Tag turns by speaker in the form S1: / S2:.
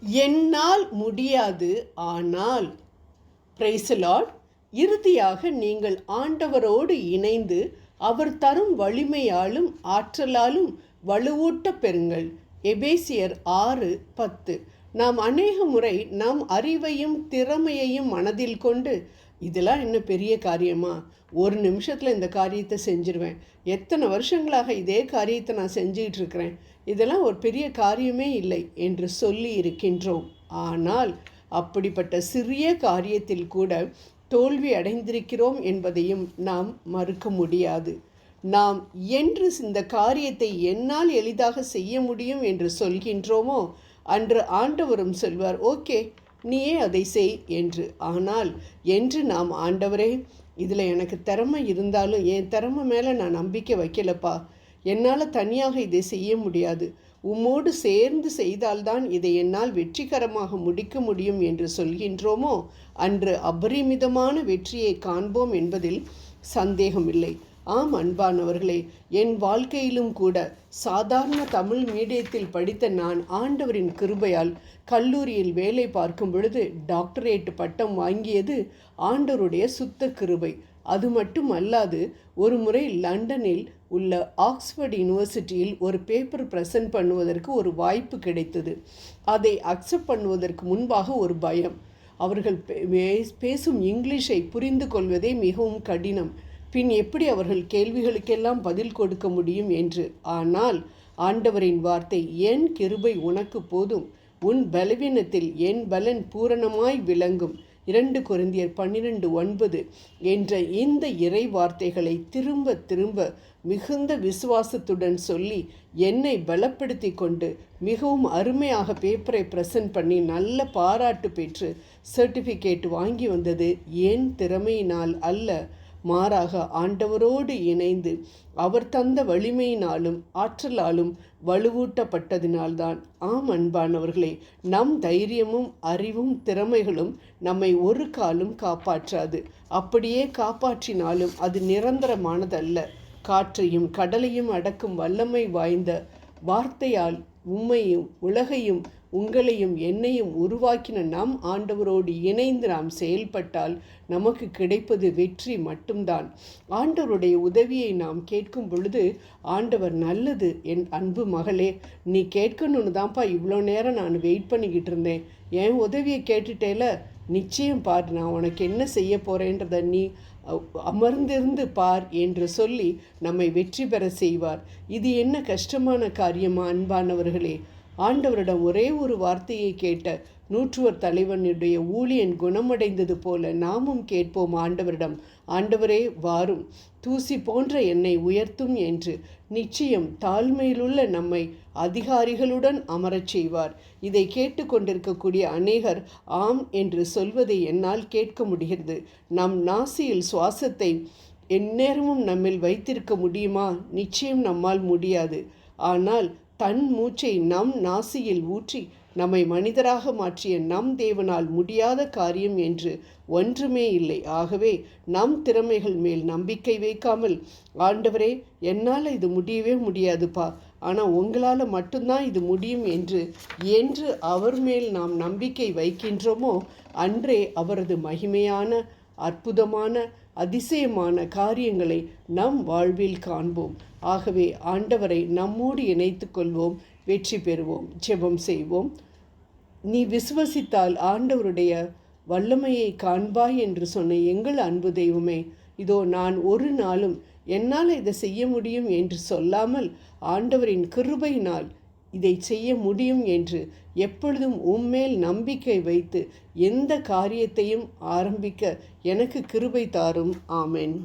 S1: என்னால் முடியாது ஆனால் பிரைசலாட் இறுதியாக நீங்கள் ஆண்டவரோடு இணைந்து அவர் தரும் வலிமையாலும் ஆற்றலாலும் வலுவூட்ட பெறுங்கள். எபேசியர் ஆறு பத்து. நாம் அநேக முறை நம் அறிவையும் திறமையையும் மனதில் கொண்டு இதெல்லாம் என்ன பெரிய காரியமா? ஒரு நிமிஷத்தில் இந்த காரியத்தை செஞ்சிருவேன். எத்தனை வருஷங்களாக இதே காரியத்தை நான் செஞ்சுக்கிட்டு இருக்கிறேன் இதெல்லாம் ஒரு பெரிய காரியமே இல்லை என்று சொல்லி இருக்கின்றோம். ஆனால் அப்படிப்பட்ட சிறிய காரியத்தில் கூட தோல்வி அடைந்திருக்கிறோம் என்பதையும் நாம் மறுக்க முடியாது. நாம் என்று இந்த காரியத்தை என்னால் எளிதாக செய்ய முடியும் என்று சொல்கின்றோமோ? அன்று ஆண்டவரும் சொல்வார் ஓகே நீயே அதை செய் என்று. ஆனால் என்று நாம் ஆண்டவரே இதில் எனக்கு திறமை இருந்தாலும் என் திறமை மேலே நான் நம்பிக்கை வைக்கலப்பா. என்னால் தனியாக இதை செய்ய முடியாது. உம்மோடு சேர்ந்து செய்தால்தான் இதை என்னால் வெற்றிகரமாக முடிக்க முடியும் என்று சொல்கின்றோமோ? அன்று அபரிமிதமான வெற்றியை காண்போம் என்பதில் சந்தேகமில்லை. ஆம் அன்பானவர்களே என் வாழ்க்கையிலும் கூட சாதாரண தமிழ் மீடியத்தில் படித்த நான் ஆண்டவரின் கிருபையால் கல்லூரியில் வேலை பார்க்கும் பொழுது டாக்டரேட் பட்டம் வாங்கியது ஆண்டவருடைய சுத்த கிருபை. அது மட்டும் அல்லாது ஒரு முறை லண்டனில் உள்ள ஆக்ஸ்ஃபோர்ட் யூனிவர்சிட்டியில் ஒரு பேப்பர் ப்ரெசன்ட் பண்ணுவதற்கு ஒரு வாய்ப்பு கிடைத்தது. அதை அக்செப்ட் பண்ணுவதற்கு முன்பாக ஒரு பயம். அவர்கள் பேசும் இங்கிலீஷை புரிந்து கொள்வதே மிகவும் கடினம். பின் எப்படி அவர்கள் கேள்விகளுக்கெல்லாம் பதில் கொடுக்க முடியும் என்று? ஆனால் ஆண்டவரின் வார்த்தை என் கிருபை உனக்கு போதும். உன் பலவீனத்தில் என் பலன் பூரணமாய் விளங்கும். இரண்டு குருந்தியர் பன்னிரண்டு ஒன்பது என்ற இந்த இறை வார்த்தைகளை திரும்ப திரும்ப மிகுந்த விசுவாசத்துடன் சொல்லி என்னை பலப்படுத்தி கொண்டு மிகவும் அருமையாக பேப்பரை ப்ரெசன்ட் பண்ணி நல்ல பாராட்டு பெற்று சர்டிஃபிகேட் வாங்கி வந்தது என் திறமையினால் அல்ல. மாறாக ஆண்டவரோடு இணைந்து அவர் தந்த வலிமையினாலும் ஆற்றலாலும் வலுவூட்டப்பட்டதினால்தான். ஆம் அன்பானவர்களே நம் தைரியமும் அறிவும் திறமைகளும் நம்மை ஒரு காலும் காப்பாற்றாது. அப்படியே காப்பாற்றினாலும் அது நிரந்தரமானதல்ல. காற்றையும் கடலையும் அடக்கும் வல்லமை வாய்ந்த வார்த்தையால் உம்மையும் உலகையும் உங்களையும் என்னையும் உருவாக்கின நம் ஆண்டவரோடு இணைந்து நாம் செயல்பட்டால் நமக்கு கிடைப்பது வெற்றி மட்டும்தான். ஆண்டவருடைய உதவியை நாம் கேட்கும் பொழுது ஆண்டவர் நல்லது என் அன்பு மகளே நீ கேட்கணுன்னு தான்ப்பா இவ்வளோ நேரம் நான் வெயிட் பண்ணிக்கிட்டு இருந்தேன். என் உதவியை கேட்டுட்டேல? நிச்சயம் பார் நான் உனக்கு என்ன செய்ய போகிறேன்றத நீ அமர்ந்திருந்து பார் என்று சொல்லி நம்மை வெற்றி பெற செய்வார். இது என்ன கஷ்டமான காரியமா அன்பானவர்களே? ஆண்டவரிடம் ஒரே ஒரு வார்த்தையை கேட்ட நூற்றுவர் தலைவனுடைய ஊழியன் குணமடைந்தது போல நாமும் கேட்போம் ஆண்டவரிடம் ஆண்டவரே வாரும். தூசி போன்ற என்னை உயர்த்தும் என்று. நிச்சயம் தாழ்மையிலுள்ள நம்மை அதிகாரிகளுடன் அமரச் செய்வார். இதை கேட்டுக்கொண்டிருக்கக்கூடிய அநேகர் ஆம் என்று சொல்வதை என்னால் கேட்க முடிகிறது. நம் நாசியில் சுவாசத்தை எந்நேரமும் நம்மில் வைத்திருக்க முடியுமா? நிச்சயம் நம்மால் முடியாது. ஆனால் தன் மூச்சை நம் நாசியில் ஊற்றி நம்மை மனிதராக மாற்றிய நம் தேவனால் முடியாத காரியம் என்று ஒன்றுமே இல்லை. ஆகவே நம் திறமைகள் மேல் நம்பிக்கை வைக்காமல் ஆண்டவரே என்னால் இது முடியவே முடியாதுப்பா. ஆனால் உங்களால் மட்டும்தான் இது முடியும் என்று என்று அவர் மேல் நாம் நம்பிக்கை வைக்கின்றோமோ அன்றே அவரது மகிமையான அற்புதமான அதிசயமான காரியங்களை நம் வாழ்வில் காண்போம். ஆகவே ஆண்டவரை நம்மோடு இணைத்து கொள்வோம் வெற்றி பெறுவோம் ஜெபம் செய்வோம். நீ விசுவசித்தால் ஆண்டவருடைய வல்லமையை காண்பாய் என்று சொன்ன எங்கள் அன்பு தெய்வமே இதோ நான் ஒரு நாளும் என்னால் இதை செய்ய முடியும் என்று சொல்லாமல் ஆண்டவரின் கிருபையினால் இதை செய்ய முடியும் என்று எப்பொழுதும் உம்மேல் நம்பிக்கை வைத்து எந்த காரியத்தையும் ஆரம்பிக்க எனக்கு கிருபை தாரும். ஆமேன்.